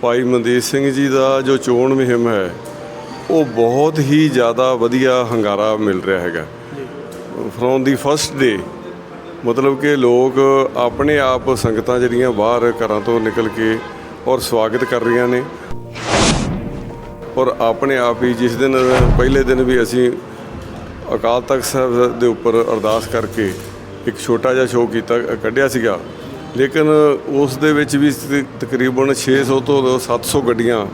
ਭਾਈ ਮਨਦੀਪ ਸਿੰਘ ਜੀ ਦਾ ਜੋ ਚੋਣ ਮੁਹਿੰਮ ਹੈ ਉਹ ਬਹੁਤ ਹੀ ਜ਼ਿਆਦਾ ਵਧੀਆ ਹੰਗਾਰਾ ਮਿਲ ਰਿਹਾ ਹੈਗਾ। ਫਰੋਮ ਦੀ ਫਸਟ ਡੇ ਮਤਲਬ ਕਿ ਲੋਕ ਆਪਣੇ ਆਪ ਸੰਗਤਾਂ ਜਿਹੜੀਆਂ ਬਾਹਰ ਘਰਾਂ ਤੋਂ ਨਿਕਲ ਕੇ ਔਰ ਸਵਾਗਤ ਕਰ ਰਹੀਆਂ ਨੇ। ਔਰ ਆਪਣੇ ਆਪ ਹੀ ਜਿਸ ਦਿਨ ਪਹਿਲੇ ਦਿਨ ਵੀ ਅਸੀਂ ਅਕਾਲ ਤਖਤ ਸਾਹਿਬ ਦੇ ਉੱਪਰ ਅਰਦਾਸ ਕਰਕੇ ਇੱਕ ਛੋਟਾ ਜਿਹਾ ਸ਼ੋਅ ਕੀਤਾ ਕੱਢਿਆ ਸੀਗਾ। ਲੇਕਿਨ ਉਸ ਦੇ ਵਿੱਚ ਵੀ ਤ- ਤਕਰੀਬਨ 600 ਤੋਂ 700 ਗੱਡੀਆਂ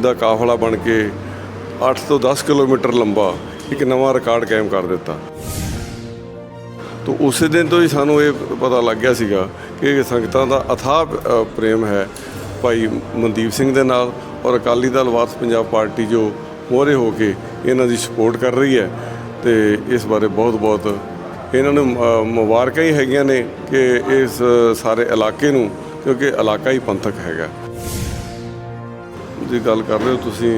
ਦਾ ਕਾਫਲਾ ਬਣ ਕੇ 8 ਤੋਂ 10 ਕਿਲੋਮੀਟਰ ਲੰਬਾ ਇੱਕ ਨਵਾਂ ਰਿਕਾਰਡ ਕਾਇਮ ਕਰ ਦਿੱਤਾ। ਤੋ ਉਸੇ ਦਿਨ ਤੋਂ ਹੀ ਸਾਨੂੰ ਇਹ ਪਤਾ ਲੱਗ ਗਿਆ ਸੀਗਾ ਕਿ ਸੰਗਤਾਂ ਦਾ ਅਥਾਹ ਪ੍ਰੇਮ ਹੈ ਭਾਈ ਮਨਦੀਪ ਸਿੰਘ ਦੇ ਨਾਲ ਔਰ ਅਕਾਲੀ ਦਲ ਵਾਰਸ ਪੰਜਾਬ ਪਾਰਟੀ ਜੋ ਮੋਹਰੇ ਹੋ ਕੇ ਇਹਨਾਂ ਦੀ ਸਪੋਰਟ ਕਰ ਰਹੀ ਹੈ ਤੇ ਇਸ ਬਾਰੇ ਬਹੁਤ ਬਹੁਤ ਇਹਨਾਂ ਨੂੰ ਮੁਬਾਰਕਾਂ ਹੀ ਹੈਗੀਆਂ ਨੇ ਕਿ ਇਸ ਸਾਰੇ ਇਲਾਕੇ ਨੂੰ, ਕਿਉਂਕਿ ਇਲਾਕਾ ਹੀ ਪੰਥਕ ਹੈਗਾ। ਜੀ ਗੱਲ ਕਰ ਰਹੇ ਹੋ ਤੁਸੀਂ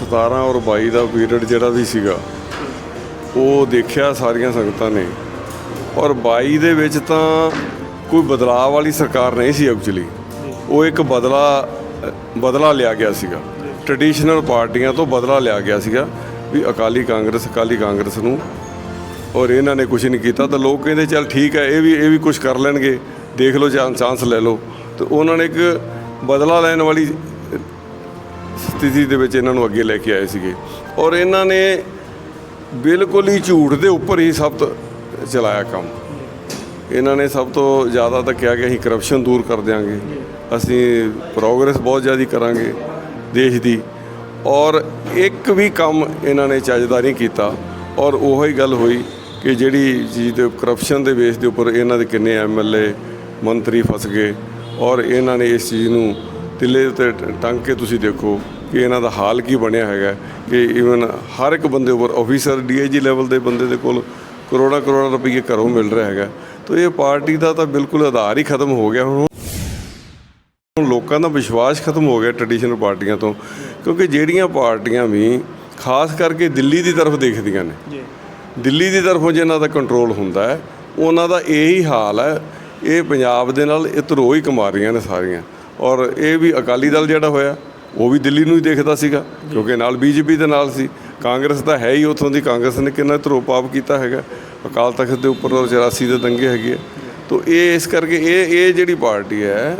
17 ਔਰ 22 ਦਾ ਪੀਰੀਅਡ ਜਿਹੜਾ ਵੀ ਸੀਗਾ, ਉਹ ਦੇਖਿਆ ਸਾਰੀਆਂ ਸੰਗਤਾਂ ਨੇ। ਔਰ 22 ਦੇ ਵਿੱਚ ਤਾਂ ਕੋਈ ਬਦਲਾਅ ਵਾਲੀ ਸਰਕਾਰ ਨਹੀਂ ਸੀ ਐਕਚੁਅਲੀ ਉਹ ਇੱਕ ਬਦਲਾ ਬਦਲਾ ਲਿਆ ਗਿਆ ਸੀਗਾ। ਟ੍ਰੈਡੀਸ਼ਨਲ ਪਾਰਟੀਆਂ ਤੋਂ ਬਦਲਾ ਲਿਆ ਗਿਆ ਸੀਗਾ ਵੀ ਅਕਾਲੀ ਕਾਂਗਰਸ ਅਕਾਲੀ ਕਾਂਗਰਸ ਨੂੰ ਔਰ ਇਹਨਾਂ ਨੇ ਕੁਝ ਨਹੀਂ ਕੀਤਾ, ਤਾਂ ਲੋਕ ਕਹਿੰਦੇ ਚੱਲ ਠੀਕ ਹੈ, ਇਹ ਵੀ ਇਹ ਵੀ ਕੁਝ ਕਰ ਲੈਣਗੇ, ਦੇਖ ਲਓ ਚਾਂਸ ਚਾਂਸ ਲੈ ਲਓ। ਤੇ ਉਹਨਾਂ ਨੇ ਇੱਕ ਬਦਲਾ ਲੈਣ ਵਾਲੀ ਸਥਿਤੀ ਦੇ ਵਿੱਚ ਇਹਨਾਂ ਨੂੰ ਅੱਗੇ ਲੈ ਕੇ ਆਏ ਸੀਗੇ। ਔਰ ਇਹਨਾਂ ਨੇ ਬਿਲਕੁਲ ਹੀ ਝੂਠ ਦੇ ਉੱਪਰ ਹੀ ਸਭ ਤੋਂ ਚਲਾਇਆ ਕੰਮ। ਇਹਨਾਂ ਨੇ ਸਭ ਤੋਂ ਜ਼ਿਆਦਾ ਤਾਂ ਕਿਹਾ ਕਿ ਅਸੀਂ ਕਰਪਸ਼ਨ ਦੂਰ ਕਰ ਦਿਆਂਗੇ, ਅਸੀਂ ਪ੍ਰੋਗਰੈਸ ਬਹੁਤ ਜ਼ਿਆਦਾ ਕਰਾਂਗੇ ਦੇਸ਼ ਦੀ। ਔਰ ਇੱਕ ਵੀ ਕੰਮ ਇਹਨਾਂ ਨੇ ਚੱਜਦਾ ਨਹੀਂ ਕੀਤਾ, ਔਰ ਉਹੀ ਗੱਲ ਹੋਈ ਕਿ ਜਿਹੜੀ ਚੀਜ਼ ਦੇ ਕਰਪਸ਼ਨ ਦੇ ਬੇਸ ਦੇ ਉੱਪਰ ਇਹਨਾਂ ਦੇ ਕਿੰਨੇ ਐਮਐਲਏ ਮੰਤਰੀ ਫਸ ਗਏ ਔਰ ਇਹਨਾਂ ਨੇ ਇਸ ਚੀਜ਼ ਨੂੰ ਤਿੱਲੇ ਉੱਤੇ ਟੰਗ ਕੇ ਤੁਸੀਂ ਦੇਖੋ ਕਿ ਇਹਨਾਂ ਦਾ ਹਾਲ ਕੀ ਬਣਿਆ ਹੈਗਾ, ਕਿ ਇਵਨ ਹਰ ਇੱਕ ਬੰਦੇ ਉੱਪਰ ਆਫੀਸਰ ਡੀਆਈਜੀ ਲੈਵਲ ਦੇ ਬੰਦੇ ਦੇ ਕੋਲ ਕਰੋੜਾਂ ਕਰੋੜਾਂ ਰੁਪਏ ਘਰੋਂ ਮਿਲ ਰਿਹਾ ਹੈਗਾ। ਤਾਂ ਇਹ ਪਾਰਟੀ ਦਾ ਤਾਂ ਬਿਲਕੁਲ ਆਧਾਰ ਹੀ ਖਤਮ ਹੋ ਗਿਆ। ਹੁਣ ਹੁਣ ਲੋਕਾਂ ਦਾ ਵਿਸ਼ਵਾਸ ਖਤਮ ਹੋ ਗਿਆ ਟ੍ਰੈਡੀਸ਼ਨਲ ਪਾਰਟੀਆਂ ਤੋਂ, ਕਿਉਂਕਿ ਜਿਹੜੀਆਂ ਪਾਰਟੀਆਂ ਵੀ ਖਾਸ ਕਰਕੇ ਦਿੱਲੀ ਦੀ ਤਰਫ ਦੇਖਦੀਆਂ ਨੇ, ਜੀ। ਦਿੱਲੀ ਦੀ ਤਰਫੋਂ ਜਿਨ੍ਹਾਂ ਦਾ ਕੰਟਰੋਲ ਹੁੰਦਾ ਹੈ, ਉਹਨਾਂ ਦਾ ਇਹੀ ਹਾਲ ਹੈ, ਇਹ ਪੰਜਾਬ ਦੇ ਨਾਲ ਇਤਰੋ ਹੀ ਕਮਾ ਰਹੀਆਂ ਨੇ ਸਾਰੀਆਂ। ਔਰ ਇਹ ਵੀ ਅਕਾਲੀ ਦਲ ਜਿਹੜਾ ਹੋਇਆ, ਉਹ ਵੀ ਦਿੱਲੀ ਨੂੰ ਹੀ ਦੇਖਦਾ ਸੀਗਾ, ਕਿਉਂਕਿ ਨਾਲ ਬੀਜੇਪੀ ਦੇ ਨਾਲ ਸੀ। ਕਾਂਗਰਸ ਤਾਂ ਹੈ ਹੀ ਉਥੋਂ ਦੀ, ਕਾਂਗਰਸ ਨੇ ਕਿੰਨਾ ਧਰੋ ਪਾਪ ਕੀਤਾ ਹੈਗਾ। ਅਕਾਲ ਤਖਤ ਦੇ ਉੱਪਰ ਔਰ 84 ਦੇ ਦੰਗੇ ਹੈਗੇ ਆ। ਤੋ ਇਹ ਇਸ ਕਰਕੇ ਇਹ ਇਹ ਜਿਹੜੀ ਪਾਰਟੀ ਹੈ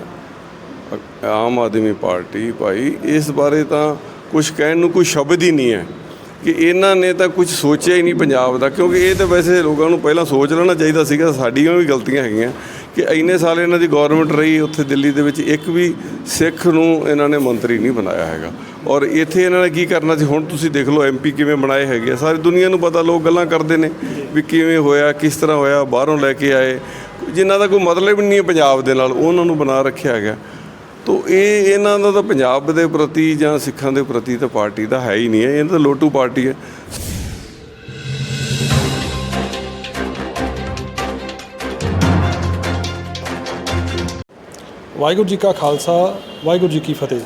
ਆਮ ਆਦਮੀ ਪਾਰਟੀ ਭਾਈ, ਇਸ ਬਾਰੇ ਤਾਂ ਕੁਝ ਕਹਿਣ ਨੂੰ ਕੋਈ ਸ਼ਬਦ ਹੀ ਨਹੀਂ ਹੈ। ਕਿ ਇਹਨਾਂ ਨੇ ਤਾਂ ਕੁਝ ਸੋਚਿਆ ਹੀ ਨਹੀਂ ਪੰਜਾਬ ਦਾ, ਕਿਉਂਕਿ ਇਹ ਤਾਂ ਵੈਸੇ ਲੋਕਾਂ ਨੂੰ ਪਹਿਲਾਂ ਸੋਚ ਲੈਣਾ ਚਾਹੀਦਾ ਸੀਗਾ, ਸਾਡੀਆਂ ਵੀ ਗਲਤੀਆਂ ਹੈਗੀਆਂ ਕਿ ਇੰਨੇ ਸਾਲ ਇਹਨਾਂ ਦੀ ਗਵਰਨਮੈਂਟ ਰਹੀ, ਉੱਥੇ ਦਿੱਲੀ ਦੇ ਵਿੱਚ ਇੱਕ ਵੀ ਸਿੱਖ ਨੂੰ ਇਹਨਾਂ ਨੇ ਮੰਤਰੀ ਨਹੀਂ ਬਣਾਇਆ ਹੈਗਾ ਔਰ ਇੱਥੇ ਇਹਨਾਂ ਨੇ ਕੀ ਕਰਨਾ ਸੀ, ਹੁਣ ਤੁਸੀਂ ਦੇਖ ਲਓ ਐਮਪੀ ਕਿਵੇਂ ਬਣਾਏ ਹੈਗੇ ਆ। ਸਾਰੀ ਦੁਨੀਆ ਨੂੰ ਪਤਾ, ਲੋਕ ਗੱਲਾਂ ਕਰਦੇ ਨੇ ਵੀ ਕਿਵੇਂ ਹੋਇਆ, ਕਿਸ ਤਰ੍ਹਾਂ ਹੋਇਆ, ਬਾਹਰੋਂ ਲੈ ਕੇ ਆਏ ਜਿਨ੍ਹਾਂ ਦਾ ਕੋਈ ਮਤਲਬ ਹੀ ਨਹੀਂ ਹੈ ਪੰਜਾਬ ਦੇ ਨਾਲ, ਉਹਨਾਂ ਨੂੰ ਬਣਾ ਰੱਖਿਆ ਹੈਗਾ ਤੋ ਇਹ ਇਹਨਾਂ ਦਾ ਤਾਂ ਪੰਜਾਬ ਦੇ ਪ੍ਰਤੀ ਜਾਂ ਸਿੱਖਾਂ ਦੇ ਪ੍ਰਤੀ ਤਾਂ ਪਾਰਟੀ ਦਾ ਹੈ ਹੀ ਨਹੀਂ ਹੈ ਇਹਨਾਂ ਤਾਂ ਲੋਟੂ ਪਾਰਟੀ ਹੈ। ਵਾਹਿਗੁਰੂ ਜੀ ਕਾ ਖਾਲਸਾ, ਵਾਹਿਗੁਰੂ ਜੀ ਕੀ ਫਤਿਹ।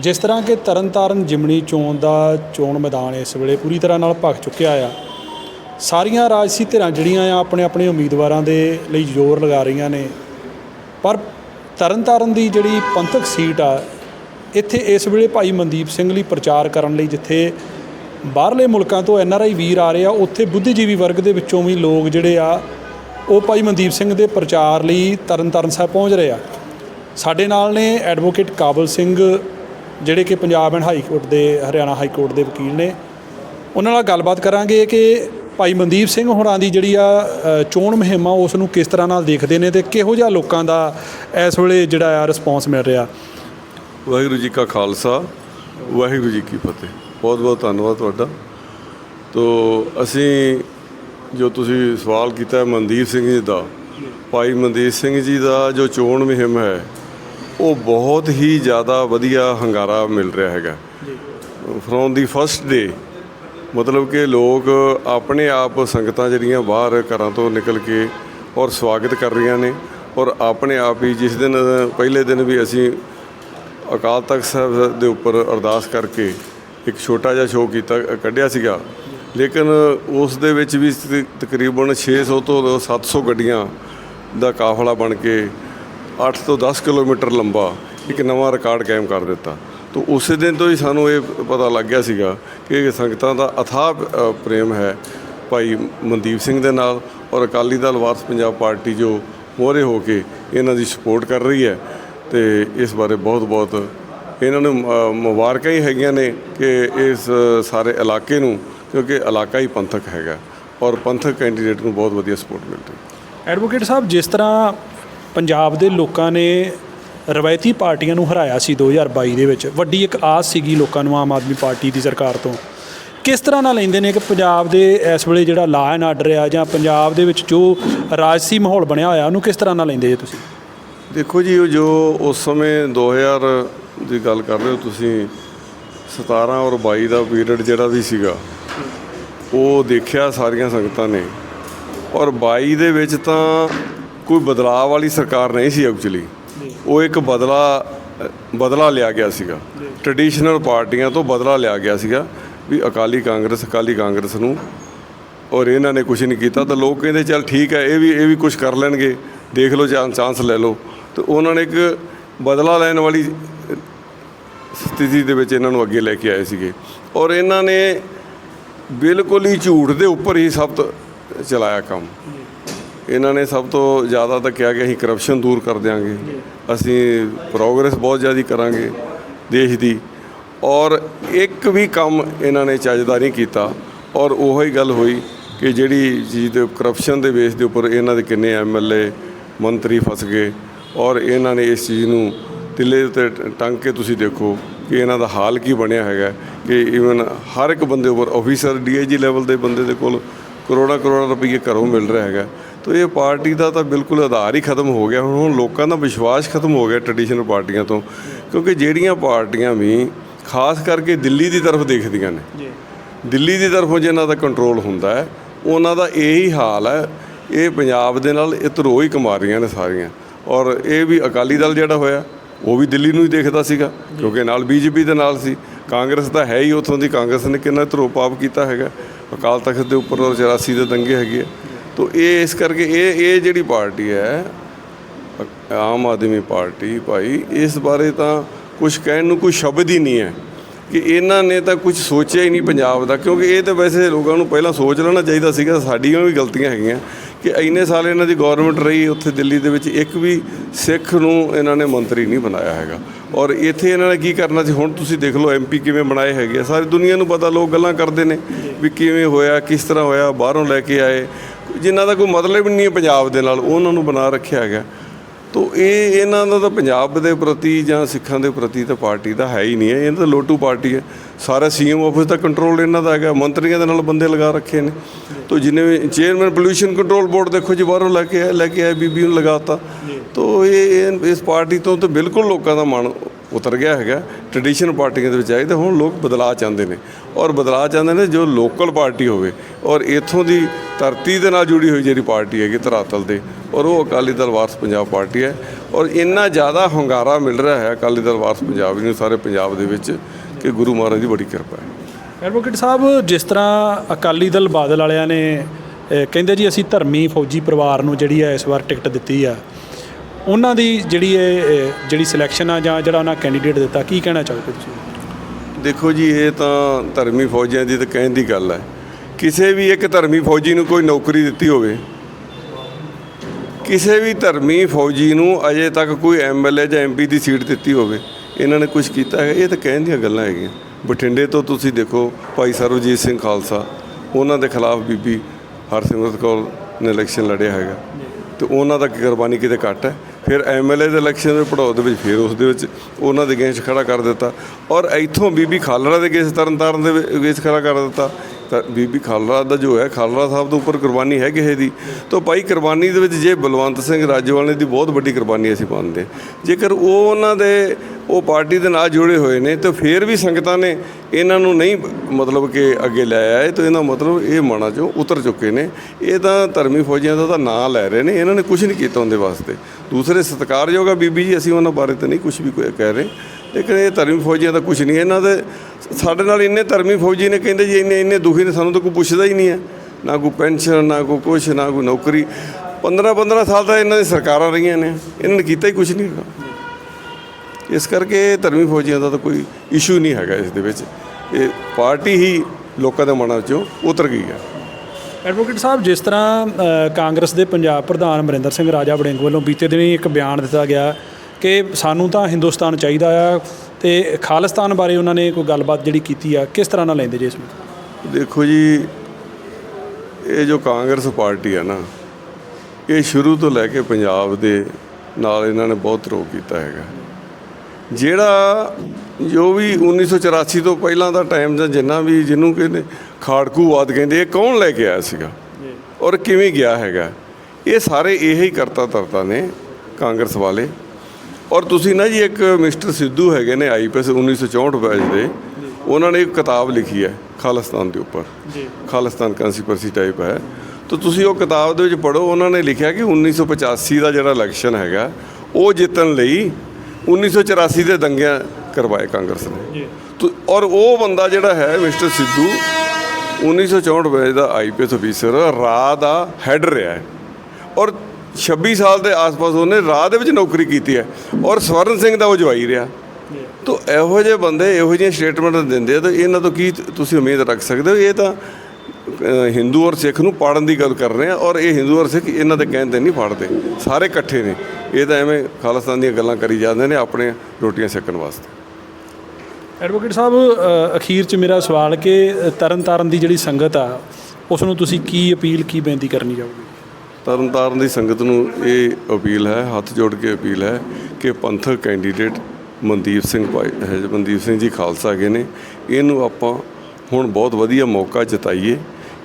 ਜਿਸ ਤਰ੍ਹਾਂ ਕਿ ਤਰਨਤਾਰਨ ਜਿਮਣੀ ਚੋਣ ਦਾ ਚੋਣ ਮੈਦਾਨ ਇਸ ਵੇਲੇ ਪੂਰੀ ਤਰ੍ਹਾਂ ਨਾਲ ਭਖ ਚੁੱਕਿਆ ਆ, ਸਾਰੀਆਂ ਰਾਜਸੀ ਧਿਰਾਂ ਜਿਹੜੀਆਂ ਆ ਆਪਣੇ ਆਪਣੇ ਉਮੀਦਵਾਰਾਂ ਦੇ ਲਈ ਜ਼ੋਰ ਲਗਾ ਰਹੀਆਂ ਨੇ। ਪਰ ਤਰਨਤਾਰਨ ਦੀ ਜਿਹੜੀ ਪੰਥਕ ਸੀਟ ਆ, ਇੱਥੇ ਇਸ ਵੇਲੇ ਭਾਈ ਮਨਦੀਪ ਸਿੰਘ ਲਈ ਪ੍ਰਚਾਰ ਕਰਨ ਲਈ ਜਿੱਥੇ ਬਾਹਰਲੇ ਮੁਲਕਾਂ ਤੋਂ ਐਨ ਆਰ ਆਈ ਵੀਰ ਆ ਰਹੇ ਆ, ਉੱਥੇ ਬੁੱਧੀਜੀਵੀ ਵਰਗ ਦੇ ਵਿੱਚੋਂ ਵੀ ਲੋਕ ਜਿਹੜੇ ਆ, ਉਹ ਭਾਈ ਮਨਦੀਪ ਸਿੰਘ ਦੇ ਪ੍ਰਚਾਰ ਲਈ ਤਰਨਤਾਰਨ ਸਾਹਿਬ ਪਹੁੰਚ ਰਹੇ ਆ। ਸਾਡੇ ਨਾਲ ਨੇ ਐਡਵੋਕੇਟ ਕਾਬਲ ਸਿੰਘ, ਜਿਹੜੇ ਕਿ ਪੰਜਾਬ ਐਂਡ ਹਾਈ ਕੋਰਟ ਦੇ, ਹਰਿਆਣਾ ਹਾਈ ਕੋਰਟ ਦੇ ਵਕੀਲ ਨੇ। ਉਹਨਾਂ ਨਾਲ ਗੱਲਬਾਤ ਕਰਾਂਗੇ ਕਿ ਭਾਈ ਮਨਦੀਪ ਸਿੰਘ ਹੋਰਾਂ ਦੀ ਜਿਹੜੀ ਆ ਅ, ਚੋਣ ਮੁਹਿੰਮ ਆ ਉਸ ਨੂੰ ਕਿਸ ਤਰ੍ਹਾਂ ਨਾਲ ਦੇਖਦੇ ਨੇ ਤੇ ਕਿਹੋ ਜਿਹਾ ਲੋਕਾਂ ਦਾ ਇਸ ਵੇਲੇ ਜਿਹੜਾ ਆ ਰਿਸਪੌਂਸ ਮਿਲ ਰਿਹਾ? ਵਾਹਿਗੁਰੂ ਜੀ ਕਾ ਖਾਲਸਾ ਵਾਹਿਗੁਰੂ ਜੀ ਕੀ ਫਤਿਹ। ਬਹੁਤ ਬਹੁਤ ਧੰਨਵਾਦ ਤੁਹਾਡਾ। ਤੋ ਅਸੀਂ ਜੋ ਤੁਸੀਂ ਸਵਾਲ ਕੀਤਾ ਹੈ ਮਨਦੀਪ ਸਿੰਘ ਜੀ ਦਾ ਭਾਈ ਮਨਦੀਪ ਸਿੰਘ ਜੀ ਦਾ ਜੋ ਚੋਣ ਮੁਹਿੰਮ ਹੈ ਉਹ ਬਹੁਤ ਹੀ ਜ਼ਿਆਦਾ ਵਧੀਆ ਹੰਗਾਰਾ ਮਿਲ ਰਿਹਾ ਹੈਗਾ। ਫਰੋਮ ਦੀ ਫਸਟ ਡੇ ਮਤਲਬ ਕਿ ਲੋਕ ਆਪਣੇ ਆਪ ਸੰਗਤਾਂ ਜਿਹੜੀਆਂ ਬਾਹਰ ਘਰਾਂ ਤੋਂ ਨਿਕਲ ਕੇ ਔਰ ਸਵਾਗਤ ਕਰ ਰਹੀਆਂ ਨੇ ਔਰ ਆਪਣੇ ਆਪ ਹੀ ਜਿਸ ਦਿਨ, ਪਹਿਲੇ ਦਿਨ ਵੀ ਅਸੀਂ ਅਕਾਲ ਤਖਤ ਸਾਹਿਬ ਦੇ ਉੱਪਰ ਅਰਦਾਸ ਕਰਕੇ ਇੱਕ ਛੋਟਾ ਜਿਹਾ ਸ਼ੋਅ ਕੀਤਾ, ਕੱਢਿਆ ਸੀਗਾ। ਲੇਕਿਨ ਉਸ ਦੇ ਵਿੱਚ ਵੀ ਤ- ਤਕਰੀਬਨ 600 ਤੋਂ 700 ਗੱਡੀਆਂ ਦਾ ਕਾਫਲਾ ਬਣ ਕੇ 8 ਤੋਂ 10 ਕਿਲੋਮੀਟਰ ਲੰਬਾ ਇੱਕ ਨਵਾਂ ਰਿਕਾਰਡ ਕਾਇਮ ਕਰ ਦਿੱਤਾ। ਤੋਂ ਉਸੇ ਦਿਨ ਤੋਂ ਹੀ ਸਾਨੂੰ ਇਹ ਪਤਾ ਲੱਗ ਗਿਆ ਸੀਗਾ ਕਿ ਸੰਗਤਾਂ ਦਾ ਅਥਾਹ ਪ੍ਰੇਮ ਹੈ ਭਾਈ ਮਨਦੀਪ ਸਿੰਘ ਦੇ ਨਾਲ ਔਰ ਅਕਾਲੀ ਦਲ, ਵਾਰਸ ਪੰਜਾਬ ਪਾਰਟੀ ਜੋ ਮੋਹਰੇ ਹੋ ਕੇ ਇਹਨਾਂ ਦੀ ਸਪੋਰਟ ਕਰ ਰਹੀ ਹੈ ਤੇ ਇਸ ਬਾਰੇ ਬਹੁਤ ਬਹੁਤ ਇਹਨਾਂ ਨੂੰ ਮੁਬਾਰਕਾਂ ਹੀ ਹੈਗੀਆਂ ਨੇ ਕਿ ਇਸ ਸਾਰੇ ਇਲਾਕੇ ਨੂੰ, ਕਿਉਂਕਿ ਇਲਾਕਾ ਹੀ ਪੰਥਕ ਹੈਗਾ ਔਰ ਪੰਥਕ ਕੈਂਡੀਡੇਟ ਨੂੰ ਬਹੁਤ ਵਧੀਆ ਸਪੋਰਟ ਮਿਲ ਰਹੀ ਐਡਵੋਕੇਟ ਸਾਹਿਬ, ਜਿਸ ਤਰ੍ਹਾਂ ਪੰਜਾਬ ਦੇ ਲੋਕਾਂ ਨੇ ਰਵਾਇਤੀ ਪਾਰਟੀਆਂ ਨੂੰ ਹਰਾਇਆ ਸੀ 2022 ਦੇ ਵਿੱਚ। ਵੱਡੀ ਇੱਕ ਆਸ ਸੀਗੀ ਲੋਕਾਂ ਨੂੰ ਆਮ ਆਦਮੀ ਪਾਰਟੀ ਦੀ ਸਰਕਾਰ ਤੋਂ। ਕਿਸ ਤਰ੍ਹਾਂ ਨਾਲ ਲੈਂਦੇ ਨੇ ਕਿ ਪੰਜਾਬ ਦੇ ਇਸ ਵੇਲੇ ਜਿਹੜਾ ਲਾ ਐਂਡ ਆਰਡਰ ਆ ਜਾਂ ਪੰਜਾਬ ਦੇ ਵਿੱਚ ਜੋ ਰਾਜਸੀ ਮਾਹੌਲ ਬਣਿਆ ਹੋਇਆ, ਉਹਨੂੰ ਕਿਸ ਤਰ੍ਹਾਂ ਨਾਲ ਲੈਂਦੇ ਜੇ ਤੁਸੀਂ? ਦੇਖੋ ਜੀ, ਉਹ ਜੋ ਉਸ ਸਮੇਂ 2000 ਦੀ ਗੱਲ ਕਰ ਰਹੇ ਹੋ ਤੁਸੀਂ 17 ਔਰ 22 ਦਾ ਪੀਰੀਅਡ ਜਿਹੜਾ ਵੀ ਸੀਗਾ, ਉਹ ਦੇਖਿਆ ਸਾਰੀਆਂ ਸੰਗਤਾਂ ਨੇ। ਔਰ 22 ਦੇ ਵਿੱਚ ਤਾਂ ਕੋਈ ਬਦਲਾਅ ਵਾਲੀ ਸਰਕਾਰ ਨਹੀਂ ਸੀ ਐਕਚੁਅਲੀ ਉਹ ਇੱਕ ਬਦਲਾ ਬਦਲਾ ਲਿਆ ਗਿਆ ਸੀਗਾ। ਟ੍ਰੈਡੀਸ਼ਨਲ ਪਾਰਟੀਆਂ ਤੋਂ ਬਦਲਾ ਲਿਆ ਗਿਆ ਸੀਗਾ ਵੀ ਅਕਾਲੀ ਕਾਂਗਰਸ ਅਕਾਲੀ ਕਾਂਗਰਸ ਨੂੰ, ਔਰ ਇਹਨਾਂ ਨੇ ਕੁਝ ਨਹੀਂ ਕੀਤਾ ਤਾਂ ਲੋਕ ਕਹਿੰਦੇ, ਚੱਲ ਠੀਕ ਹੈ, ਇਹ ਵੀ ਇਹ ਵੀ ਕੁਝ ਕਰ ਲੈਣਗੇ। ਦੇਖ ਲਓ ਚਾਂਸ ਚਾਂਸ ਲੈ ਲਓ। ਤੇ ਉਹਨਾਂ ਨੇ ਇੱਕ ਬਦਲਾ ਲੈਣ ਵਾਲੀ ਸਥਿਤੀ ਦੇ ਵਿੱਚ ਇਹਨਾਂ ਨੂੰ ਅੱਗੇ ਲੈ ਕੇ ਆਏ ਸੀਗੇ। ਔਰ ਇਹਨਾਂ ਨੇ ਬਿਲਕੁਲ ਹੀ ਝੂਠ ਦੇ ਉੱਪਰ ਹੀ ਸਭ ਚਲਾਇਆ ਕੰਮ। ਇਹਨਾਂ ਨੇ ਸਭ ਤੋਂ ਜ਼ਿਆਦਾ ਤਾਂ ਕਿਹਾ ਕਿ ਅਸੀਂ ਕਰਪਸ਼ਨ ਦੂਰ ਕਰ ਦਿਆਂਗੇ। ਅਸੀਂ ਪ੍ਰੋਗਰੈਸ ਬਹੁਤ ਜ਼ਿਆਦਾ ਕਰਾਂਗੇ ਦੇਸ਼ ਦੀ। ਔਰ ਇੱਕ ਵੀ ਕੰਮ ਇਹਨਾਂ ਨੇ ਚੱਜਦਾ ਨਹੀਂ ਕੀਤਾ। ਔਰ ਉਹੀ ਗੱਲ ਹੋਈ ਕਿ ਜਿਹੜੀ ਚੀਜ਼ ਦੇ ਕਰਪਸ਼ਨ ਦੇ ਬੇਸ ਦੇ ਉੱਪਰ ਇਹਨਾਂ ਦੇ ਕਿੰਨੇ ਐਮਐਲਏ ਮੰਤਰੀ ਫਸ ਗਏ। ਔਰ ਇਹਨਾਂ ਨੇ ਇਸ ਚੀਜ਼ ਨੂੰ ਤਿੱਲੇ ਉੱਤੇ ਟੰਗ ਕੇ ਤੁਸੀਂ ਦੇਖੋ ਕਿ ਇਹਨਾਂ ਦਾ ਹਾਲ ਕੀ ਬਣਿਆ ਹੈਗਾ। ਕਿ ਇਵਨ ਹਰ ਇੱਕ ਬੰਦੇ ਉੱਪਰ ਆਫੀਸਰ ਡੀਆਈਜੀ ਲੈਵਲ ਦੇ ਬੰਦੇ ਦੇ ਕੋਲ ਕਰੋੜਾਂ ਕਰੋੜਾਂ ਰੁਪਏ ਘਰੋਂ ਮਿਲ ਰਿਹਾ ਹੈਗਾ। ਤਾਂ ਇਹ ਪਾਰਟੀ ਦਾ ਤਾਂ ਬਿਲਕੁਲ ਆਧਾਰ ਹੀ ਖਤਮ ਹੋ ਗਿਆ। ਹੁਣ ਹੁਣ ਲੋਕਾਂ ਦਾ ਵਿਸ਼ਵਾਸ ਖਤਮ ਹੋ ਗਿਆ ਟ੍ਰੈਡੀਸ਼ਨਲ ਪਾਰਟੀਆਂ ਤੋਂ ਕਿਉਂਕਿ ਜਿਹੜੀਆਂ ਪਾਰਟੀਆਂ ਵੀ ਖਾਸ ਕਰਕੇ ਦਿੱਲੀ ਦੀ ਤਰਫ ਦੇਖਦੀਆਂ ਨੇ। ਜੀ। ਦਿੱਲੀ ਦੀ ਤਰਫੋਂ ਜਿਨ੍ਹਾਂ ਦਾ ਕੰਟਰੋਲ ਹੁੰਦਾ ਹੈ ਉਹਨਾਂ ਦਾ ਇਹੀ ਹਾਲ ਹੈ ਇਹ ਪੰਜਾਬ ਦੇ ਨਾਲ ਇਹ ਧਰੋ ਹੀ ਕਮਾ ਰਹੀਆਂ ਨੇ ਸਾਰੀਆਂ। ਔਰ ਇਹ ਵੀ ਅਕਾਲੀ ਦਲ ਜਿਹੜਾ ਹੋਇਆ ਉਹ ਵੀ ਦਿੱਲੀ ਨੂੰ ਹੀ ਦੇਖਦਾ ਸੀਗਾ ਕਿਉਂਕਿ ਨਾਲ ਬੀਜੇਪੀ ਦੇ ਨਾਲ ਸੀ। ਕਾਂਗਰਸ ਤਾਂ ਹੈ ਹੀ ਉਥੋਂ ਦੀ ਕਾਂਗਰਸ ਨੇ ਕਿੰਨਾ ਧਰੋ ਪਾਪ ਕੀਤਾ ਹੈਗਾ। ਅਕਾਲ ਤਖਤ ਦੇ ਉੱਪਰ ਔਰ 84 ਦੇ ਦੰਗੇ ਹੈਗੇ। ਤੋ ਇਹ ਇਸ ਕਰਕੇ ਇਹ ਇਹ ਜਿਹੜੀ ਪਾਰਟੀ ਹੈ, ਆਮ ਆਦਮੀ ਪਾਰਟੀ ਭਾਈ, ਇਸ ਬਾਰੇ ਤਾਂ ਕੁਝ ਕਹਿਣ ਨੂੰ ਕੋਈ ਸ਼ਬਦ ਹੀ ਨਹੀਂ ਹੈ ਕਿ ਇਹਨਾਂ ਨੇ ਤਾਂ ਕੁਝ ਸੋਚਿਆ ਹੀ ਨਹੀਂ ਪੰਜਾਬ ਦਾ, ਕਿਉਂਕਿ ਇਹ ਤਾਂ ਵੈਸੇ ਲੋਕਾਂ ਨੂੰ ਪਹਿਲਾਂ ਸੋਚ ਲੈਣਾ ਚਾਹੀਦਾ ਸੀਗਾ, ਸਾਡੀਆਂ ਵੀ ਗਲਤੀਆਂ ਹੈਗੀਆਂ ਕਿ ਇੰਨੇ ਸਾਲ ਇਹਨਾਂ ਦੀ ਗਵਰਨਮੈਂਟ ਰਹੀ, ਉੱਥੇ ਦਿੱਲੀ ਦੇ ਵਿੱਚ ਇੱਕ ਵੀ ਸਿੱਖ ਨੂੰ ਇਹਨਾਂ ਨੇ ਮੰਤਰੀ ਨਹੀਂ ਬਣਾਇਆ ਹੈਗਾ। ਔਰ ਇੱਥੇ ਇਹਨਾਂ ਨੇ ਕੀ ਕਰਨਾ ਸੀ, ਹੁਣ ਤੁਸੀਂ ਦੇਖ ਲਓ ਐਮਪੀ ਕਿਵੇਂ ਬਣਾਏ ਹੈਗੇ ਆ, ਸਾਰੀ ਦੁਨੀਆ ਨੂੰ ਪਤਾ, ਲੋਕ ਗੱਲਾਂ ਕਰਦੇ ਨੇ ਵੀ ਕਿਵੇਂ ਹੋਇਆ, ਕਿਸ ਤਰ੍ਹਾਂ ਹੋਇਆ, ਬਾਹਰੋਂ ਲੈ ਕੇ ਆਏ ਜਿਨ੍ਹਾਂ ਦਾ ਕੋਈ ਮਤਲਬ ਨਹੀਂ ਹੈ ਪੰਜਾਬ ਦੇ ਨਾਲ ਉਹਨਾਂ ਨੂੰ ਬਣਾ ਰੱਖਿਆ ਹੈਗਾ। ਤੋ ਇਹ, ਇਹਨਾਂ ਦਾ ਤਾਂ ਪੰਜਾਬ ਦੇ ਪ੍ਰਤੀ ਜਾਂ ਸਿੱਖਾਂ ਦੇ ਪ੍ਰਤੀ ਤਾਂ ਪਾਰਟੀ ਦਾ ਹੈ ਹੀ ਨਹੀਂ ਹੈ। ਇਹ ਤਾਂ ਲੋਟੂ ਪਾਰਟੀ ਹੈ। ਸਾਰਾ ਸੀਐਮ ਆਫਿਸ ਦਾ ਕੰਟਰੋਲ ਇਹਨਾਂ ਦਾ ਹੈਗਾ। ਮੰਤਰੀਆਂ ਦੇ ਨਾਲ ਬੰਦੇ ਲਗਾ ਰੱਖੇ ਨੇ। ਤੋ ਜਿਨੇ ਵੀ ਚੇਅਰਮੈਨ ਪੋਲੂਸ਼ਨ ਕੰਟਰੋਲ ਬੋਰਡ ਦੇਖੋ ਜੀ, ਬਾਹਰੋਂ ਲੈ ਕੇ ਆਏ, ਲੈ ਕੇ ਆਏ, ਬੀਬੀ ਨੂੰ ਲਗਾਤਾ ਤੋ ਇਹ, ਇਹ- ਇਸ ਪਾਰਟੀ ਤੋਂ ਤਾਂ ਬਿਲਕੁਲ ਲੋਕਾਂ ਦਾ ਮਨ ਉਤਰ ਗਿਆ ਹੈਗਾ ਟ੍ਰੈਡੀਸ਼ਨ ਪਾਰਟੀਆਂ ਦੇ ਵਿੱਚ ਆਏ ਤਾਂ ਹੁਣ ਲੋਕ ਬਦਲਾਅ ਚਾਹੁੰਦੇ ਨੇ। ਔਰ ਬਦਲਾਅ ਚਾਹੁੰਦੇ ਨੇ ਜੋ ਲੋਕਲ ਪਾਰਟੀ ਹੋਵੇ। ਔਰ ਇਥੋਂ ਦੀ ਧਰਤੀ ਦੇ ਨਾਲ ਜੁੜੀ ਹੋਈ ਜਿਹੜੀ ਪਾਰਟੀ ਹੈਗੀ ਧਰਾਤਲ ਦੇ, ਔਰ ਉਹ ਅਕਾਲੀ ਦਲ ਵਾਰਸ ਪੰਜਾਬ ਪਾਰਟੀ ਹੈ। ਔਰ ਇੰਨਾ ਜ਼ਿਆਦਾ ਹੁੰਗਾਰਾ ਮਿਲ ਰਿਹਾ ਹੈ ਅਕਾਲੀ ਦਲ ਵਾਰਸ ਪੰਜਾਬ ਨੂੰ ਸਾਰੇ ਪੰਜਾਬ ਦੇ ਵਿੱਚ ਕਿ ਗੁਰੂ ਮਹਾਰਾਜ ਦੀ ਬੜੀ ਕਿਰਪਾ ਹੈ। ਐਡਵੋਕੇਟ ਸਾਹਿਬ, ਜਿਸ ਤਰ੍ਹਾਂ ਅਕਾਲੀ ਦਲ ਬਾਦਲ ਵਾਲਿਆਂ ਨੇ ਕਹਿੰਦੇ ਜੀ ਅਸੀਂ ਧਰਮੀ ਫੌਜੀ ਪਰਿਵਾਰ ਨੂੰ ਜਿਹੜੀ ਹੈ ਇਸ ਵਾਰ ਟਿਕਟ ਦਿੱਤੀ ਆ ਉਹਨਾਂ ਦੀ ਜਿਹੜੀ ਇਹ ਜਿਹੜੀ ਸਿਲੈਕਸ਼ਨ ਆ ਜਾਂ ਜਿਹੜਾ ਉਹਨਾਂ ਕੈਂਡੀਡੇਟ ਦਿੱਤਾ, ਕੀ ਕਹਿਣਾ ਚਾਹੋਗੇ ਤੁਸੀਂ? ਦੇਖੋ ਜੀ, ਇਹ ਤਾਂ ਧਰਮੀ ਫੌਜੀਆਂ ਦੀ ਤਾਂ ਕਹਿਣ ਦੀ ਗੱਲ ਹੈ। ਕਿਸੇ ਵੀ ਇੱਕ ਧਰਮੀ ਫੌਜੀ ਨੂੰ ਕੋਈ ਨੌਕਰੀ ਦਿੱਤੀ ਹੋਵੇ, ਕਿਸੇ ਵੀ ਧਰਮੀ ਫੌਜੀ ਨੂੰ ਅਜੇ ਤੱਕ ਕੋਈ ਐਮਐਲਏ ਜਾਂ ਐਮਪੀ ਦੀ ਸੀਟ ਦਿੱਤੀ ਹੋਵੇ, ਇਹਨਾਂ ਨੇ ਕੁਝ ਕੀਤਾ ਹੈ? ਇਹ ਤਾਂ ਕਹਿਣ ਦੀਆਂ ਗੱਲਾਂ ਹੈਗੀਆਂ। ਬਠਿੰਡੇ ਤੋਂ ਤੁਸੀਂ ਦੇਖੋ, ਭਾਈ ਸਰਵਜੀਤ ਸਿੰਘ ਖਾਲਸਾ, ਉਹਨਾਂ ਦੇ ਖਿਲਾਫ ਬੀਬੀ ਹਰਸਿਮਰਤ ਕੌਰ ਨੇ ਇਲੈਕਸ਼ਨ ਲੜਿਆ ਹੈਗਾ। ਤੇ ਉਹਨਾਂ ਦਾ ਕੁਰਬਾਨੀ ਕਿਤੇ ਘੱਟ ਹੈ? ਫਿਰ ਐਮਐਲਏ ਦੇ ਇਲੈਕਸ਼ਨ ਦੇ ਪੜਾਅ ਦੇ ਵਿੱਚ ਫਿਰ ਉਸ ਦੇ ਵਿੱਚ ਉਹਨਾਂ ਦੇ ਅਗੇਂਸਟ ਖੜਾ ਕਰ ਦਿੱਤਾ ਔਰ ਇੱਥੋਂ ਬੀਬੀ ਖਾਲੜਾ ਦੇ ਅਗੇਂਸਟ ਤਰਨਤਾਰਨ ਦੇ ਅਗੇਂਸਟ ਖੜਾ ਕਰ ਦਿੱਤਾ। ਬੀਬੀ ਖਾਲੜਾ ਦਾ ਜੋ ਹੈ, ਖਾਲੜਾ ਸਾਹਿਬ ਦੇ ਉੱਪਰ ਕੁਰਬਾਨੀ ਹੈ ਕਿਸੇ ਦੀ? ਤਾਂ ਭਾਈ ਕੁਰਬਾਨੀ ਦੇ ਵਿੱਚ ਜੇ ਬਲਵੰਤ ਸਿੰਘ ਰਾਜੇਵਾਲ ਦੀ ਬਹੁਤ ਵੱਡੀ ਕੁਰਬਾਨੀ ਅਸੀਂ ਮੰਨਦੇ ਜੇਕਰ ਉਹ ਉਹਨਾਂ ਦੇ, ਉਹ ਪਾਰਟੀ ਦੇ ਨਾਲ ਜੁੜੇ ਹੋਏ ਨੇ, ਤਾਂ ਫਿਰ ਵੀ ਸੰਗਤਾਂ ਨੇ ਇਹਨਾਂ ਨੂੰ ਨਹੀਂ ਮਤਲਬ ਕਿ ਅੱਗੇ ਲੈ ਆਏ, ਤਾਂ ਇਹਦਾ ਮਤਲਬ ਇਹ ਮਨਾਂ ਚੋਂ ਉਤਰ ਚੁੱਕੇ ਨੇ। ਇਹ ਤਾਂ ਧਰਮੀ ਫੌਜੀਆਂ ਦਾ ਤਾਂ ਨਾਂ ਲੈ ਰਹੇ ਨੇ, ਇਹਨਾਂ ਨੇ ਕੁਝ ਨਹੀਂ ਕੀਤਾ ਉਹਦੇ ਵਾਸਤੇ। ਦੂਸਰੇ ਸਤਿਕਾਰਯੋਗ ਆ ਬੀਬੀ ਜੀ, ਅਸੀਂ ਉਹਨਾਂ ਬਾਰੇ ਤਾਂ ਨਹੀਂ ਕੁਝ ਵੀ ਕੋਈ ਕਹਿ ਰਹੇ। ਲੇਕਿਨ ਇਹ ਧਰਮੀ ਫੌਜੀਆਂ ਦਾ ਕੁਝ ਨਹੀਂ, ਇਹਨਾਂ ਦੇ ਸਾਡੇ ਨਾਲ ਇੰਨੇ ਧਰਮੀ ਫੌਜੀ ਨੇ ਕਹਿੰਦੇ ਜੀ, ਇੰਨੇ ਇੰਨੇ ਦੁਖੀ ਨੇ, ਸਾਨੂੰ ਤਾਂ ਕੋਈ ਪੁੱਛਦਾ ਹੀ ਨਹੀਂ ਹੈ। ਨਾ ਕੋਈ ਪੈਨਸ਼ਨ, ਨਾ ਕੋਈ ਕੁਛ, ਨਾ ਕੋਈ ਨੌਕਰੀ। 15 15 ਸਾਲ ਤਾਂ ਇਹਨਾਂ ਦੀ ਸਰਕਾਰਾਂ ਰਹੀਆਂ ਨੇ, ਇਹਨਾਂ ਨੇ ਕੀਤਾ ਹੀ ਕੁਝ ਨਹੀਂ ਹੈਗਾ। ਇਸ ਕਰਕੇ ਧਰਮੀ ਫੌਜੀਆਂ ਦਾ ਤਾਂ ਕੋਈ ਇਸ਼ੂ ਨਹੀਂ ਹੈਗਾ ਇਸ ਦੇ ਵਿੱਚ। ਇਹ ਪਾਰਟੀ ਹੀ ਲੋਕਾਂ ਦੇ ਮਨਾਂ ਵਿੱਚੋਂ ਉਤਰ ਗਈ ਹੈ। ਐਡਵੋਕੇਟ ਸਾਹਿਬ, ਜਿਸ ਤਰ੍ਹਾਂ ਕਾਂਗਰਸ ਦੇ ਪੰਜਾਬ ਪ੍ਰਧਾਨ ਅਮਰਿੰਦਰ ਸਿੰਘ ਰਾਜਾ ਵੜਿੰਗ ਵੱਲੋਂ ਬੀਤੇ ਦਿਨੀ ਇੱਕ ਬਿਆਨ ਦਿੱਤਾ ਗਿਆ ਕਿ ਸਾਨੂੰ ਤਾਂ ਹਿੰਦੁਸਤਾਨ ਚਾਹੀਦਾ ਆ ਤੇ ਖਾਲਿਸਤਾਨ ਬਾਰੇ ਉਹਨਾਂ ਨੇ ਕੋਈ ਗੱਲਬਾਤ ਜਿਹੜੀ ਕੀਤੀ ਆ ਕਿਸ ਤਰ੍ਹਾਂ ਨਾਲ ਲੈਂਦੇ ਜੇ ਇਸ ਨੂੰ? ਦੇਖੋ ਜੀ ਇਹ ਜੋ ਕਾਂਗਰਸ ਪਾਰਟੀ ਹੈ ਨਾ ਇਹ ਸ਼ੁਰੂ ਤੋਂ ਲੈ ਕੇ ਪੰਜਾਬ ਦੇ ਨਾਲ ਇਹਨਾਂ ਨੇ ਬਹੁਤ ਰੋਕ ਕੀਤਾ ਹੈਗਾ। ਜਿਹੜਾ ਜੋ ਵੀ 1984 ਤੋਂ ਪਹਿਲਾਂ ਦਾ ਟਾਈਮ ਜਾਂ ਜਿੰਨਾ ਵੀ ਜਿਹਨੂੰ ਕਹਿੰਦੇ ਖਾੜਕੂਵਾਦ ਕਹਿੰਦੇ ਇਹ ਕੌਣ ਲੈ ਕੇ ਆਇਆ ਸੀਗਾ? ਔਰ ਕਿਵੇਂ ਗਿਆ ਹੈਗਾ? ਇਹ ਸਾਰੇ ਇਹ ਹੀ ਕਰਤਾ ਤਰਤਾ ਨੇ ਕਾਂਗਰਸ ਵਾਲੇ। ਔਰ ਤੁਸੀਂ ਨਾ ਜੀ ਇੱਕ ਮਿਸਟਰ ਸਿੱਧੂ ਹੈਗੇ ਨੇ ਆਈਪੀਐਸ 1964 ਬੈਚ ਦੇ ਉਹਨਾਂ ਨੇ ਇੱਕ ਕਿਤਾਬ ਲਿਖੀ ਹੈ ਖਾਲਿਸਤਾਨ ਦੇ ਉੱਪਰ। ਜੀ। ਖਾਲਿਸਤਾਨ ਕੰਸੀਪਰਸੀ ਟਾਈਪ ਹੈ। ਤਾਂ ਤੁਸੀਂ ਉਹ ਕਿਤਾਬ ਦੇ ਵਿੱਚ ਪੜੋ ਉਹਨਾਂ ਨੇ ਲਿਖਿਆ ਕਿ 1985 ਦਾ ਜਿਹੜਾ ਇਲੈਕਸ਼ਨ ਹੈਗਾ ਉਹ ਜਿੱਤਣ ਲਈ 1984 ਦੇ ਦੰਗਿਆਂ ਕਰਵਾਏ ਕਾਂਗਰਸ ਨੇ। ਜੀ। ਤੋ ਔਰ ਉਹ ਬੰਦਾ ਜਿਹੜਾ ਹੈ ਮਿਸਟਰ ਸਿੱਧੂ 1964 ਵਿੱਚ ਦਾ ਆਈਪੀਐਸ ਅਫੀਸਰ ਰਾਹ ਦਾ ਹੈਡ ਰਿਹਾ ਹੈ। ਔਰ 26 ਸਾਲ ਦੇ ਆਸ-ਪਾਸ ਉਹਨੇ ਰਾਹ ਦੇ ਵਿੱਚ ਨੌਕਰੀ ਕੀਤੀ ਹੈ ਔਰ ਸਵਰਨ ਸਿੰਘ ਦਾ ਉਹ ਜਵਾਈ ਰਿਹਾ। ਤੋ ਇਹੋ ਜਿਹੇ ਬੰਦੇ, ਇਹੋ ਜਿਹੀਆਂ ਸਟੇਟਮੈਂਟ ਦਿੰਦੇ ਆ ਤਾਂ ਇਹਨਾਂ ਤੋਂ ਕੀ ਤੁਸੀਂ ਉਮੀਦ ਰੱਖ ਸਕਦੇ ਹੋ? ਇਹ ਤਾਂ ਹਿੰਦੂ ਔਰ ਸਿੱਖ ਨੂੰ ਪਾੜਨ ਦੀ ਗੱਲ ਕਰ ਰਹੇ ਆ ਔਰ ਇਹ ਹਿੰਦੂ ਔਰ ਸਿੱਖ ਇਹਨਾਂ ਦੇ ਕਹਿਣ ਤੇ ਨਹੀਂ ਪਾੜਦੇ। ਸਾਰੇ ਇਕੱਠੇ ਨੇ। ਇਹ ਤਾਂ ਐਵੇਂ ਖਾਲਿਸਤਾਨ ਦੀਆਂ ਗੱਲਾਂ ਕਰੀ ਜਾਂਦੇ ਨੇ ਆਪਣੇ ਰੋਟੀਆਂ ਸੇਕਣ ਵਾਸਤੇ। ਐਡਵੋਕੇਟ ਸਾਹਿਬ ਅਖੀਰ 'ਚ ਮੇਰਾ ਸਵਾਲ ਕਿ ਤਰਨ ਤਾਰਨ ਦੀ ਜਿਹੜੀ ਸੰਗਤ ਆ, ਉਸ ਨੂੰ ਤੁਸੀਂ ਕੀ ਅਪੀਲ, ਕੀ ਬੇਨਤੀ ਕਰਨੀ ਚਾਹੋਗੇ? ਤਰਨਤਾਰਨ ਦੀ ਸੰਗਤ ਨੂੰ ਇਹ ਅਪੀਲ ਹੈ, ਹੱਥ ਜੋੜ ਕੇ ਅਪੀਲ ਹੈ ਕਿ ਪੰਥਕ ਕੈਂਡੀਡੇਟ ਮਨਦੀਪ ਸਿੰਘ ਭਾਈ ਹੈ ਮਨਦੀਪ ਸਿੰਘ ਜੀ ਖਾਲਸਾ ਹੈਗੇ ਨੇ, ਇਹਨੂੰ ਆਪਾਂ ਹੁਣ ਬਹੁਤ ਵਧੀਆ ਮੌਕਾ ਜਿਤਾਈਏ।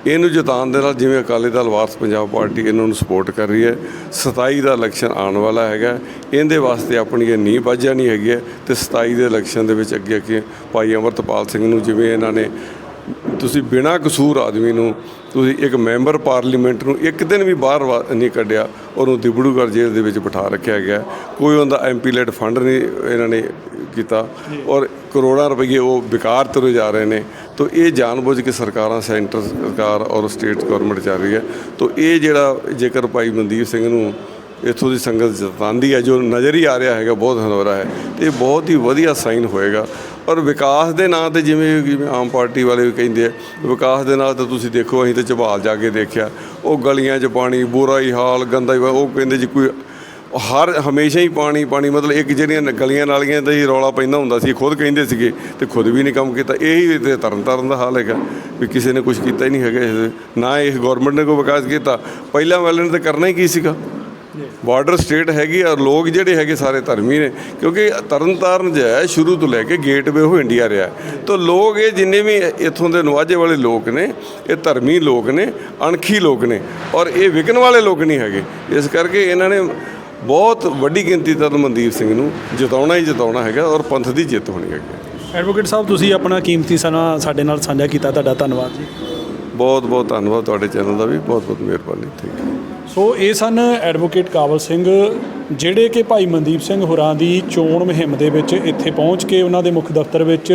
ਇਹਨੂੰ ਜਿਤਾਉਣ ਦੇ ਨਾਲ ਜਿਵੇਂ ਅਕਾਲੀ ਦਲ, ਵਾਰਸ ਪੰਜਾਬ ਪਾਰਟੀ ਇਹਨਾਂ ਨੂੰ ਸਪੋਰਟ ਕਰ ਰਹੀ ਹੈ 27 ਦਾ ਇਲੈਕਸ਼ਨ ਆਉਣ ਵਾਲਾ ਹੈਗਾ, ਇਹਦੇ ਵਾਸਤੇ ਆਪਣੀ ਇਹ ਨੀਂਹ ਵੱਜ ਨਹੀਂ ਹੈਗੀ ਹੈ ਤੇ 27 ਦੇ ਇਲੈਕਸ਼ਨ ਦੇ ਵਿੱਚ ਅੱਗੇ ਅੱਗੇ ਭਾਈ ਅਮਰਤਪਾਲ ਸਿੰਘ ਨੂੰ ਜਿਵੇਂ ਇਹਨਾਂ ਨੇ ਤੁਸੀਂ ਬਿਨਾਂ ਕਸੂਰ ਆਦਮੀ ਨੂੰ, ਤੁਸੀਂ ਇੱਕ ਮੈਂਬਰ ਪਾਰਲੀਮੈਂਟ ਨੂੰ ਇੱਕ ਦਿਨ ਵੀ ਬਾਹਰ ਵਾ- ਨਹੀਂ ਕੱਢਿਆ, ਉਹਨੂੰ ਦਿਬੜੂਗੜ੍ਹ ਜੇਲ੍ਹ ਦੇ ਵਿੱਚ ਬਿਠਾ ਰੱਖਿਆ ਗਿਆ। ਕੋਈ ਉਹਦਾ ਐਮਪੀ ਲੈਡ ਫੰਡ ਨਹੀਂ ਇਹਨਾਂ ਨੇ ਕੀਤਾ ਔਰ ਕਰੋੜਾਂ ਰੁਪਏ ਉਹ ਬੇਕਾਰ ਤੁਰੇ ਜਾ ਰਹੇ ਨੇ। ਤਾਂ ਇਹ ਜਾਣਬੁੱਝ ਕੇ ਸਰਕਾਰਾਂ, ਸੈਂਟਰ ਸਰਕਾਰ ਔਰ ਸਟੇਟ ਗਵਰਨਮੈਂਟ ਚੱਲ ਰਹੀ ਹੈ। ਤੋ ਇਹ ਜਿਹੜਾ ਜੇਕਰ ਭਾਈ ਮਨਦੀਪ ਸਿੰਘ ਨੂੰ ਇੱਥੋਂ ਦੀ ਸੰਗਤ ਜਤਾਂਦੀ ਹੈ, ਜੋ ਨਜ਼ਰ ਹੀ ਆ ਰਿਹਾ ਹੈਗਾ, ਬਹੁਤ ਹਨੋਰਾ ਹੈ। ਤੇ ਇਹ ਬਹੁਤ ਹੀ ਵਧੀਆ ਸਾਈਨ ਹੋਏਗਾ। ਔਰ ਵਿਕਾਸ ਦੇ ਨਾਂ ਤੇ ਜਿਵੇਂ ਜਿਵੇਂ ਆਮ ਪਾਰਟੀ ਵਾਲੇ ਵੀ ਕਹਿੰਦੇ ਆ, ਵਿਕਾਸ ਦੇ ਨਾਲ ਤਾਂ ਤੁਸੀਂ ਦੇਖੋ, ਅਸੀਂ ਤਾਂ ਝਬਾਲ ਜਾ ਕੇ ਦੇਖਿਆ। ਉਹ ਗਲੀਆਂ 'ਚ ਪਾਣੀ, ਬੁਰਾ ਹੀ ਹਾਲ, ਗੰਦਾ ਹੀ ਉਹ ਕਹਿੰਦੇ ਜੀ ਕੋਈ ਹਰ, ਹਮੇਸ਼ਾ ਹੀ ਪਾਣੀ ਪਾਣੀ, ਮਤਲਬ ਇੱਕ ਜਿਹੜੀਆਂ ਗਲੀਆਂ ਨਾਲੀਆਂ ਦਾ ਹੀ ਰੌਲਾ ਪੈਂਦਾ ਹੁੰਦਾ ਸੀ ਖੁਦ ਕਹਿੰਦੇ ਸੀਗੇ ਤੇ ਖੁਦ ਵੀ ਨਹੀਂ ਕੰਮ ਕੀਤਾ। ਇਹੀ ਤੇ ਤਰਨ ਤਾਰਨ ਦਾ ਹਾਲ ਹੈਗਾ ਵੀ ਕਿਸੇ ਨੇ ਕੁਝ ਕੀਤਾ ਹੀ ਨਹੀਂ ਹੈਗਾ। ਇਸ ਨਾ ਇਹ ਗਵਰਨਮੈਂਟ ਨੇ ਕੋਈ ਵਿਕਾਸ ਕੀਤਾ। ਪਹਿਲਾਂ ਵਾਲੇ ਨੇ ਤਾਂ ਕਰਨਾ ਹੀ ਕੀ ਸੀਗਾ? ਬਾਰਡਰ ਸਟੇਟ ਹੈਗੀ ਆ ਲੋਕ ਜਿਹੜੇ ਹੈਗੇ ਸਾਰੇ ਧਰਮੀ ਨੇ ਕਿਉਂਕਿ ਤਰਨਤਾਰਨ ਜੋ ਹੈ ਸ਼ੁਰੂ ਤੋਂ ਲੈ ਕੇ ਗੇਟਵੇ ਉਹ ਇੰਡੀਆ ਰਿਹਾ ਤਾਂ ਲੋਕ ਇਹ ਜਿੰਨੇ ਵੀ ਇੱਥੋਂ ਦੇ ਨਵਾਜੇ ਵਾਲੇ ਲੋਕ ਨੇ ਇਹ ਧਰਮੀ ਲੋਕ ਨੇ ਅਣਖੀ ਲੋਕ ਨੇ ਔਰ ਇਹ ਵਿਕਣ ਵਾਲੇ ਲੋਕ ਨਹੀਂ ਹੈਗੇ। ਇਸ ਕਰਕੇ ਇਹਨਾਂ ਨੇ ਬਹੁਤ ਵੱਡੀ ਗਿਣਤੀ ਤੱਕ ਮਨਦੀਪ ਸਿੰਘ ਨੂੰ ਜਿਤਾਉਣਾ ਹੀ ਜਿਤਾਉਣਾ ਹੈਗਾ ਔਰ ਪੰਥ ਦੀ ਜਿੱਤ ਹੋਣੀ ਹੈਗੀ। ਐਡਵੋਕੇਟ ਸਾਹਿਬ ਤੁਸੀਂ ਆਪਣਾ ਕੀਮਤੀ ਸਮਾਂ ਸਾਡੇ ਨਾਲ ਸਾਂਝਾ ਕੀਤਾ ਤੁਹਾਡਾ ਧੰਨਵਾਦ ਜੀ। ਬਹੁਤ ਬਹੁਤ ਧੰਨਵਾਦ ਤੁਹਾਡੇ ਚੈਨਲ ਦਾ ਵੀ ਬਹੁਤ ਬਹੁਤ ਮਿਹਰਬਾਨੀ ਥੈਂਕ ਯੂ ਸੋ ਇਹ ਸਨ ਐਡਵੋਕੇਟ ਕਾਬਲ ਸਿੰਘ, ਜਿਹੜੇ ਕਿ ਭਾਈ ਮਨਦੀਪ ਸਿੰਘ ਹੋਰਾਂ ਦੀ ਚੋਣ ਮੁਹਿੰਮ ਦੇ ਵਿੱਚ ਇੱਥੇ ਪਹੁੰਚ ਕੇ ਉਹਨਾਂ ਦੇ ਮੁੱਖ ਦਫ਼ਤਰ ਵਿੱਚ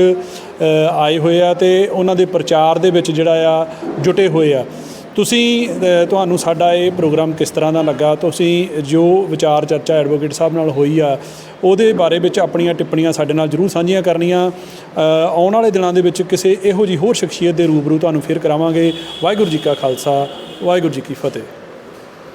ਆਏ ਹੋਏ ਆ ਤੇ ਉਹਨਾਂ ਦੇ ਪ੍ਰਚਾਰ ਦੇ ਵਿੱਚ ਜਿਹੜਾ ਆ ਜੁਟੇ ਹੋਏ ਆ। ਤੁਸੀਂ ਤੁਹਾਨੂੰ ਸਾਡਾ ਇਹ ਪ੍ਰੋਗਰਾਮ ਕਿਸ ਤਰ੍ਹਾਂ ਦਾ ਲੱਗਾ? ਤੁਸੀਂ ਜੋ ਵਿਚਾਰ ਚਰਚਾ ਐਡਵੋਕੇਟ ਸਾਹਿਬ ਨਾਲ ਹੋਈ ਆ, ਉਹਦੇ ਬਾਰੇ ਵਿੱਚ ਆਪਣੀਆਂ ਟਿੱਪਣੀਆਂ ਸਾਡੇ ਨਾਲ ਜਰੂਰ ਸਾਂਝੀਆਂ ਕਰਨੀਆਂ। ਆਉਣ ਵਾਲੇ ਦਿਨਾਂ ਦੇ ਵਿੱਚ ਕਿਸੇ ਇਹੋ ਜਿਹੀ ਹੋਰ ਸ਼ਖਸੀਅਤ ਦੇ ਰੂਬਰੂ ਤੁਹਾਨੂੰ ਫਿਰ ਕਰਾਵਾਂਗੇ। ਵਾਹਿਗੁਰੂ ਜੀ ਕਾ ਖਾਲਸਾ, ਵਾਹਿਗੁਰੂ ਜੀ ਕੀ ਫਤਿਹ।